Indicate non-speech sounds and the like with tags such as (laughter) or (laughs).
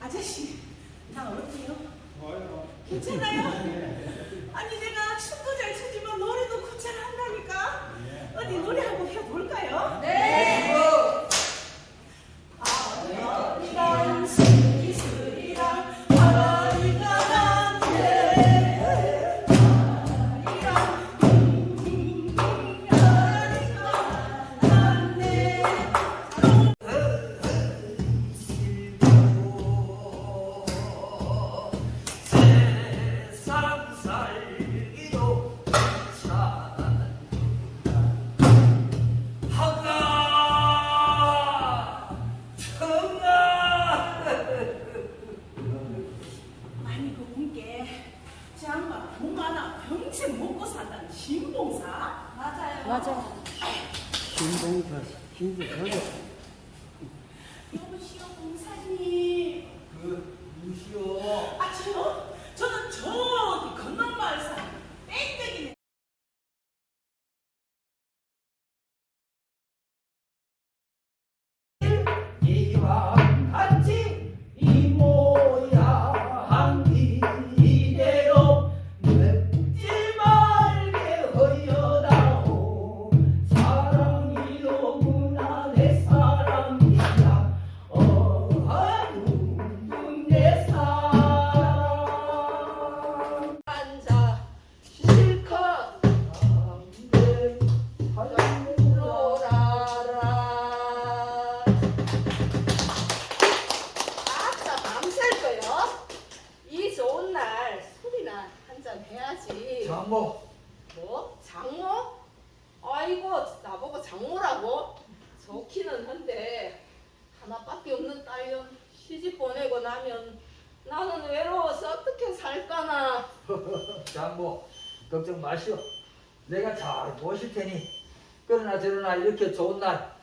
아저씨, 다 어렵네요. 어, 어. 괜찮아요? 네. 장마 돈 많아 평생 먹고 산다는 신봉사 맞아요 맞아. 신봉사, 신봉사. 여보시오 봉사님 그 무시오 아 저요? 저는 저기 건넌 마을 사람 뺑뺑이네 같 장모 뭐? 장모? 아이고 나보고 장모라고? 좋기는 한데 하나밖에 없는 딸년 시집 보내고 나면 나는 외로워서 어떻게 살까나 (laughs) 장모 걱정 마시오. 내가 잘 모실 테니 그러나 저러나 이렇게 좋은 날